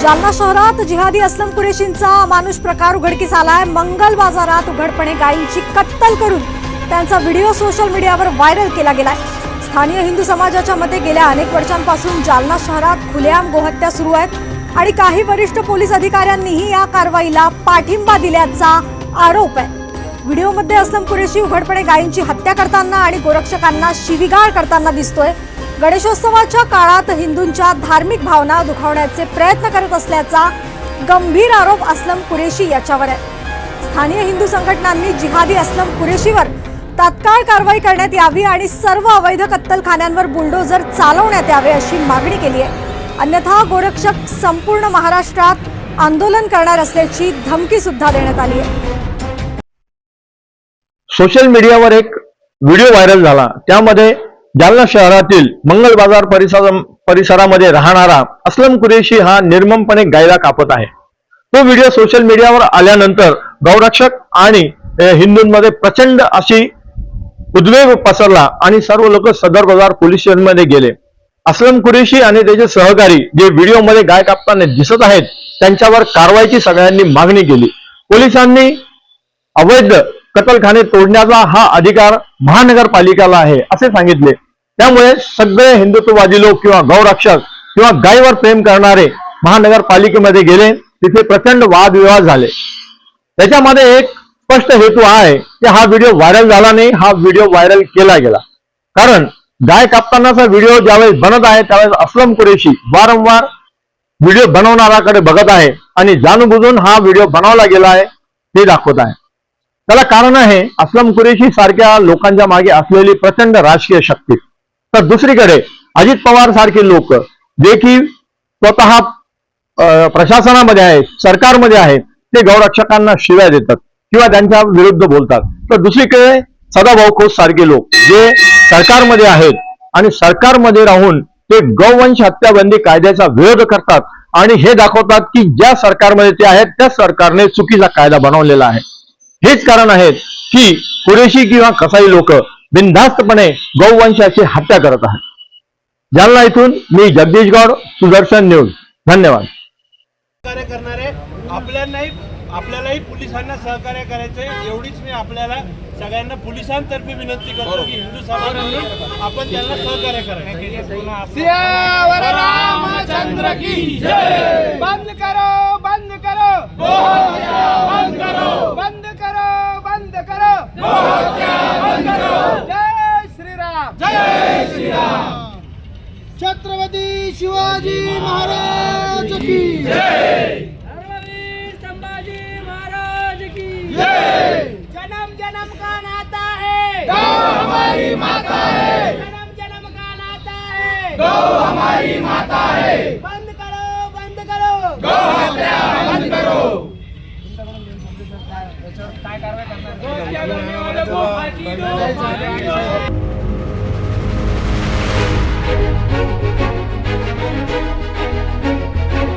जालना शहरात जिहादी असलम कुरेशींचा मानुष प्रकार उघडकीस आलाय. मंगल बाजारात उघडपणे गायींची कत्तल करून त्यांचा व्हिडिओ सोशल मीडियावर व्हायरल केला गेलाय. स्थानीय हिंदू समाजाच्या मते गेल्या अनेक वर्षांपासून जालना शहरात खुलेआम गोहत्या सुरू आहेत आणि काही वरिष्ठ पोलीस अधिकाऱ्यांनीही या कारवाईला पाठिंबा दिल्याचा आरोप आहे. व्हिडिओमध्ये असलम कुरेशी उघडपणे गायींची हत्या करताना आणि गोरक्षकांना शिविगाळ करताना दिसतोय. गणेशोत्सवाच्या काळात हिंदूंच्या धार्मिक भावना दुखावण्याचे प्रयत्न करत असल्याचा गंभीर आरोप असलम कुरेशी याच्यावर आहे. स्थानीय हिंदू संघटनांनी जिहादी असलम कुरेशीवर तात्काळ कारवाई करण्यात यावी आणि सर्व अवैध कत्तलखान्यांवर बुलडोजर चालवण्यात यावे अशी मागणी केली आहे. अन्यथा गोरक्षक संपूर्ण महाराष्ट्रात आंदोलन करणार असल्याची धमकी सुद्धा देण्यात आली आहे. सोशल मीडियावर एक व्हिडिओ व्हायरल झाला. त्यामध्ये जालना शहरातील मंगल बाजार परिसर परिसरामध्ये राहणारा असलम कुरेशी हा निर्ममपणे गायला कापत आहे. तो व्हिडिओ सोशल मीडियावर आल्यानंतर गौरक्षक आणि हिंदूंमध्ये प्रचंड अशी उद्वेग पसरला आणि सर्व लोक सदर बाजार पोलीस स्टेशनमध्ये गेले. असलम कुरेशी आणि त्याचे सहकारी जे व्हिडिओमध्ये गाय कापताना दिसत आहेत त्यांच्यावर कारवाईची सगळ्यांनी मागणी केली. पोलिसांनी अवैध कतलखाने तोडण्याचा हा अधिकार महानगरपालिकेला आहे असे सांगितले. त्यामुळे सगळे हिंदुत्ववादी लोक किंवा गौरक्षक किंवा गायीवर प्रेम करणारे महानगरपालिकेमध्ये गेले तिथे प्रचंड वादविवाद झाले. त्याच्यामध्ये एक स्पष्ट हेतू आहे की हा व्हिडिओ व्हायरल झाला नाही हा व्हिडिओ व्हायरल केला गेला. कारण गाय कापतानाचा व्हिडिओ ज्यावेळेस बनत आहे त्यावेळेस असलम कुरेशी वारंवार व्हिडिओ बनवणाराकडे बघत आहे आणि जाणूनबुजून हा व्हिडिओ बनवला गेला आहे ते दाखवत आहे. त्याला कारण आहे असलम कुरेशी सारख्या लोकांच्या मागे असलेली प्रचंड राजकीय शक्ती. तर दुसरीकडे अजित पवार सारखे लोक जे की स्वतः अं, प्रशासनामध्ये आहेत सरकारमध्ये आहेत ते गौरक्षकांना शिव्या देतात किंवा त्यांच्या विरुद्ध बोलतात. तर दुसरीकडे सदाभाऊ खोत सारखे लोक जे सरकारमध्ये आहेत आणि सरकारमध्ये राहून ते गौवंश हत्याबंदी कायद्याचा विरोध करतात आणि हे दाखवतात की ज्या सरकारमध्ये ते आहेत त्या सरकारने चुकीचा कायदा बनवलेला आहे. हेच कारण आहेत की कुरेशी किंवा कसाई लोक बिनधास्तपणे गौवंशाची हत्या करत आहेत जालना इथून मी जगदीश गौड सुदर्शन न्यूज. धन्यवाद. सहकार्य करणारे आपल्यालाही आपल्यालाही पोलिसांना सहकार्य करायचंय. एवढीच मी आपल्याला सगळ्यांना पोलिसांतर्फे विनंती करतो की हिंदू समाज म्हणून आपण त्यांना सहकार्य करायचं. सियावर रामचंद्र की जय! बंद करो बंद करो! छत्रपती शिवाजी महाराज की जय। संभाजी महाराज की जय। जन्म जन्म का नाता है। गौ हमारी माता है। जन्म जन्म का नाता है। गौ हमारी माता है। बंद करो बंद करो। गौ हत्या बंद करो। काय कारवाई करणार